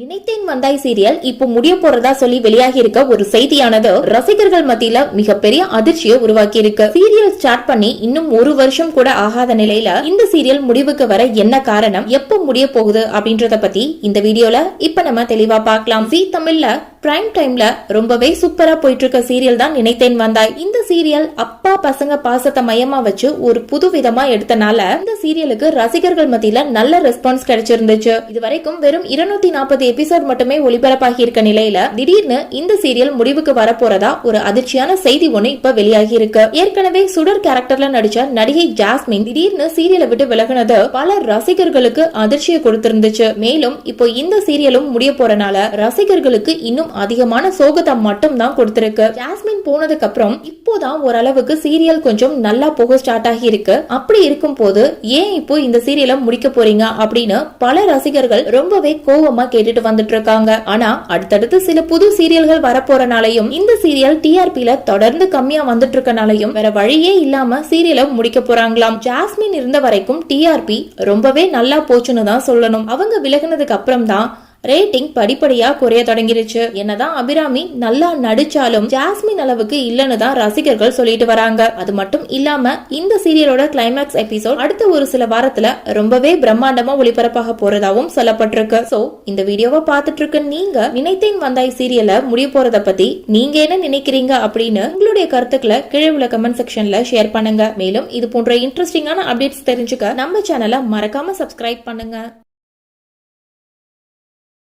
நினைத்தேன் வந்தாய் சீரியல். இப்போ முடிய போறதா சொல்லி வெளியாகி இருக்க ஒரு செய்தியானது ரசிகர்கள் மத்தியில மிகப்பெரிய அதிர்ச்சியை உருவாக்கி இருக்கு சீரியல் ஸ்டார்ட் பண்ணி இன்னும் ஒரு வருஷம் கூட ஆகாத நிலையில இந்த சீரியல் முடிவுக்கு வர என்ன காரணம்? எப்போ முடிய போகுது? அப்படின்றத பத்தி இந்த வீடியோல இப்ப நம்ம தெளிவா பார்க்கலாம். ஜி தமிழ்ல பிரைம் டைம்ல ரொம்பவே சூப்பரா போயிட்டு இருக்க சீரியல் தான் நினைத்தேன் வந்தாய். இந்த சீரியல் அப்பா பசங்க பாசத்தை மையமா வச்சு ஒரு புது விதமா எடுத்தனால இந்த சீரியலுக்கு ரசிகர்கள் மத்தியில நல்ல ரெஸ்பான்ஸ் கிடைச்சிருந்துச்சு. இது வரைக்கும் வெறும் இருநூத்தி நாற்பது எபிசோட் மட்டுமே ஒளிபரப்பாகி இருக்க நிலையில திடீர்னு இந்த சீரியல் முடிவுக்கு வரப்போறதா ஒரு அதிர்ச்சியான செய்தி ஒண்ணு இப்ப வெளியாகி இருக்கு ஏற்கனவே சுடர் கேரக்டர்ல நடிச்ச நடிகை ஜாஸ்மின் திடீர்னு சீரியலை விட்டு விலகுனது பல ரசிகர்களுக்கு அதிர்ச்சியை கொடுத்திருந்துச்சு. மேலும் இப்போ இந்த சீரியலும் முடிய போறனால ரசிகர்களுக்கு இன்னும் அதிகமான சோகத்தை மட்டும் தான் கொடுத்திருக்கு. ஜாஸ்மின் போனதுக்கு அப்புறம் இப்போதான் ஓரளவுக்கு சீரியல் கொஞ்சம் நல்லா போக ஸ்டார்ட் ஆகி இருக்கு அப்படி இருக்கும் போது ஏன் இப்போ இந்த சீரியலை முடிக்க போறீங்க அப்படின்னு பல ரசிகர்கள் ரொம்பவே கோவமா கேட்டுட்டு வந்துட்டு இருக்காங்க. ஆனா அடுத்தடுத்து சில புது சீரியல்கள் வரப்போறனாலையும் இந்த சீரியல் டிஆர்பில தொடர்ந்து கம்மியா வந்துட்டு இருக்கனாலையும் வேற வழியே இல்லாம சீரியலை முடிக்க போறாங்களாம். ஜாஸ்மின் இருந்த வரைக்கும் டிஆர்பி ரொம்பவே நல்லா போச்சுன்னு தான் சொல்லணும். அவங்க விலகினதுக்கு அப்புறம் தான் ரேட்டிங் படிப்படியா குறைய தொடங்கிருச்சு. என்னதான் அபிராமி நல்லா நடிச்சாலும் ஜாஸ்மின் அளவுக்கு இல்லைன்னு தான் ரசிகர்கள் சொல்லிட்டு வராங்க. அது மட்டும் இல்லாம இந்த சீரியலோட கிளைமேக்ஸ் எபிசோட் அடுத்த ஒரு சில வாரத்துல ரொம்பவே பிரம்மாண்டமா ஒளிபரப்பாக போறதாவும் சொல்லப்பட்டிருக்கு. சோ இந்த வீடியோவை பார்த்துட்டு இருக்க நீங்க நினைத்தேன் வந்தாய் சீரியலை முடிய போறத பத்தி நீங்க என்ன நினைக்கிறீங்க அப்படின்னு உங்களுடைய கருத்துக்களை கீழே உள்ள கமெண்ட் செக்ஷன்ல ஷேர் பண்ணுங்க. மேலும் இது போன்ற இன்ட்ரெஸ்டிங்கான அப்டேட்ஸ் தெரிஞ்சுக்க நம்ம சேனலை மறக்காம சப்ஸ்கிரைப் பண்ணுங்க.